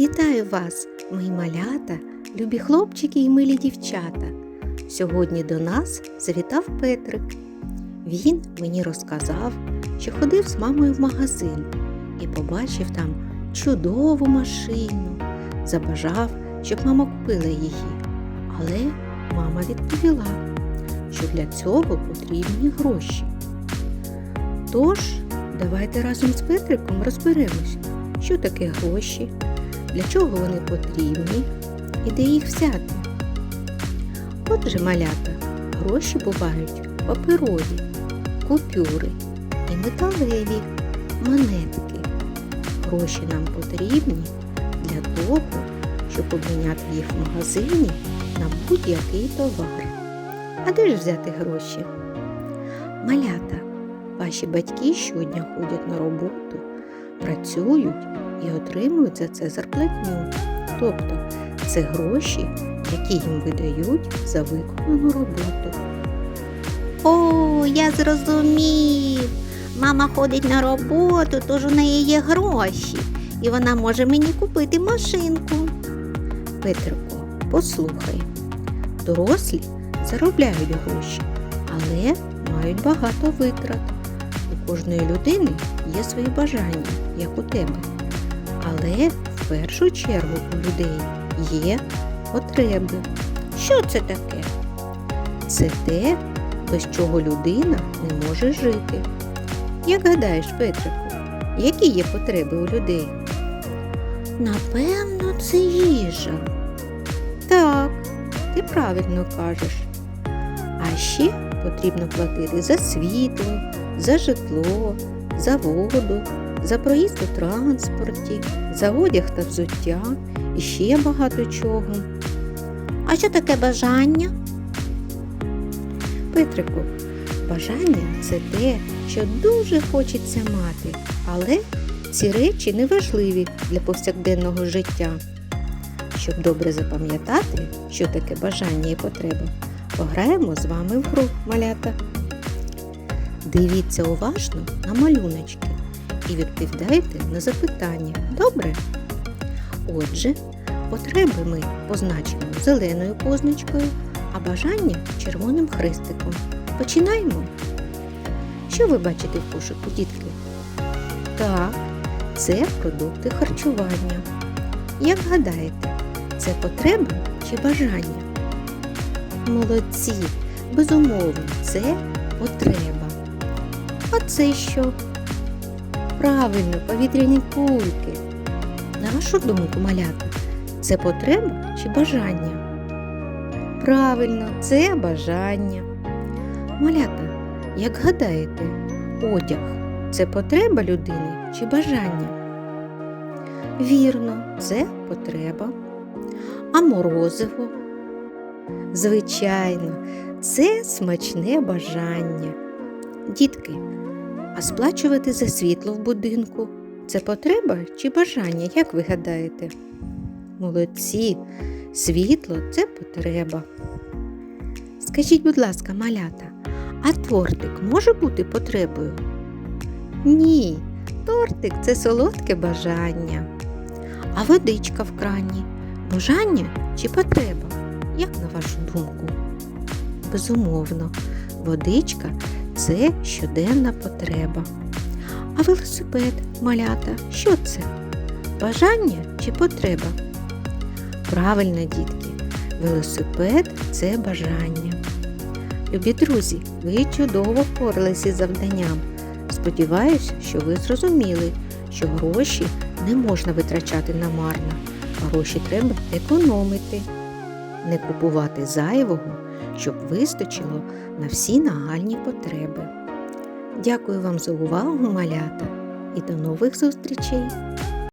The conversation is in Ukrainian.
Вітаю вас, мої малята, любі хлопчики і милі дівчата. Сьогодні до нас завітав Петрик. Він мені розказав, що ходив з мамою в магазин і побачив там чудову машину. Забажав, щоб мама купила її. Але мама відповіла, що для цього потрібні гроші. Тож, давайте разом з Петриком розберемось, що таке гроші, для чого вони потрібні і де їх взяти. Отже, малята, гроші бувають паперові, купюри і металеві монетки. Гроші нам потрібні для того, щоб обміняти їх в магазині на будь-який товар. А де ж взяти гроші? Малята, ваші батьки щодня ходять на роботу, працюють і отримують за це зарплатню. Тобто це гроші, які їм видають за виконану роботу. О, я зрозумів. Мама ходить на роботу, тож у неї є гроші, і вона може мені купити машинку. Петрико, послухай. Дорослі заробляють гроші, але мають багато витрат. У кожної людини є свої бажання, як у тебе. Але в першу чергу у людей є потреби. Що це таке? Це те, без чого людина не може жити. Як гадаєш, Петрику, які є потреби у людей? Напевно, це їжа. Так, ти правильно кажеш. А ще потрібно платити за світло, за житло, за воду, за проїзд у транспорті, за одяг та взуття і ще багато чого. А що таке бажання? Петрику, бажання це те, що дуже хочеться мати, але ці речі не важливі для повсякденного життя. Щоб добре запам'ятати, що таке бажання і потреба, пограємо з вами в гру малята. Дивіться уважно на малюночки і відповідайте на запитання. Добре? Отже, потреби ми позначимо зеленою позначкою, а бажання червоним хрестиком. Починаємо. Що ви бачите в кошику, дітки? Так, це продукти харчування. Як гадаєте, це потреба чи бажання? Молодці, безумовно, це потреба. А це що? Правильно, повітряні кульки. На вашу думку, малята, це потреба чи бажання? Правильно, це бажання. Малята, як гадаєте, одяг це потреба людини чи бажання? Вірно, це потреба. А морозиво? Звичайно, це смачне бажання. Дітки, а сплачувати за світло в будинку це потреба чи бажання, як ви гадаєте? Молодці, світло це потреба. Скажіть, будь ласка, малята, а тортик може бути потребою? Ні, тортик це солодке бажання. А водичка в крані бажання чи потреба? Як на вашу думку? Безумовно, водичка це щоденна потреба. А велосипед, малята, що це? Бажання чи потреба? Правильно, дітки, велосипед це бажання. Любі друзі, ви чудово впоралися із завданням. Сподіваюсь, що ви зрозуміли, що гроші не можна витрачати намарно, гроші треба економити, не купувати зайвого, щоб вистачило на всі нагальні потреби. Дякую вам за увагу, малята, і до нових зустрічей!